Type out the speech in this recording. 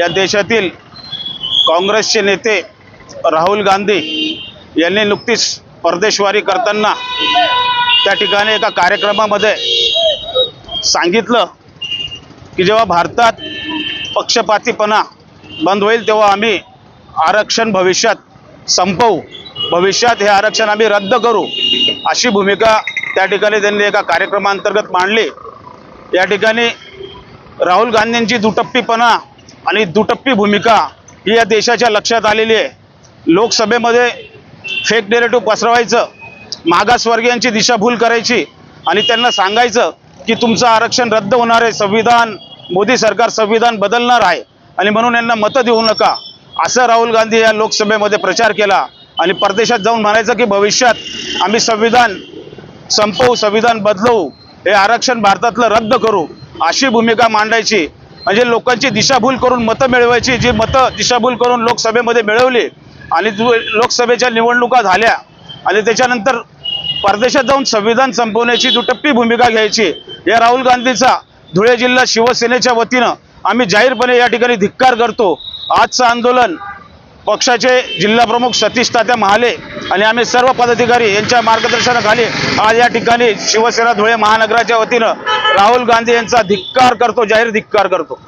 या देशातील काँग्रेसचे नेते राहुल गांधी यांनी नुकतीच परदेशवारी करताना त्या ठिकाणी एका कार्यक्रमामध्ये सांगितलं की जेव्हा भारतात पक्षपातीपणा बंद होईल तेव्हा आम्ही आरक्षण भविष्यात संपवू. भविष्यात हे आरक्षण आम्ही रद्द करू अशी भूमिका त्या ठिकाणी त्यांनी एका कार्यक्रमांतर्गत मांडली. या ठिकाणी राहुल गांधींची दुटप्पीपणा आणि दुटप्पी भूमिका ही या देशाच्या लक्षात आलेली आहे. लोकसभेमध्ये फेक डेरेटिव्ह पसरवायचं मागासवर्गीयांची दिशाभूल करायची आणि त्यांना सांगायचं की तुमचं आरक्षण रद्द होणार आहे संविधान मोदी सरकार संविधान बदलणार आहे आणि म्हणून यांना मतं देऊ नका. असं राहुल गांधी या लोकसभेमध्ये प्रचार केला आणि परदेशात जाऊन म्हणायचं की भविष्यात आम्ही संविधान संपवू संविधान बदलवू हे आरक्षण भारतातलं रद्द करू अशी भूमिका मांडायची म्हणजे लोकांची दिशाभूल करून मतं मिळवायची जी मतं दिशाभूल करून लोकसभेमध्ये मिळवली आणि लोकसभेच्या निवडणुका झाल्या आणि त्याच्यानंतर परदेशात जाऊन संविधान संपवण्याची दुटप्पी भूमिका घ्यायची या राहुल गांधीचा धुळे जिल्हा शिवसेनेच्या वतीनं आम्ही जाहीरपणे या ठिकाणी धिक्कार करतो. आजचं आंदोलन पक्षाचे जिल्हाप्रमुख सतीश तात्या महाले आणि आम्ही सर्व पदाधिकारी यांच्या मार्गदर्शनाखाली आज या ठिकाणी शिवसेना धुळे महानगराच्या वतीनं राहुल गांधी यांचा धिक्कार करतो जाहीर धिक्कार करतो.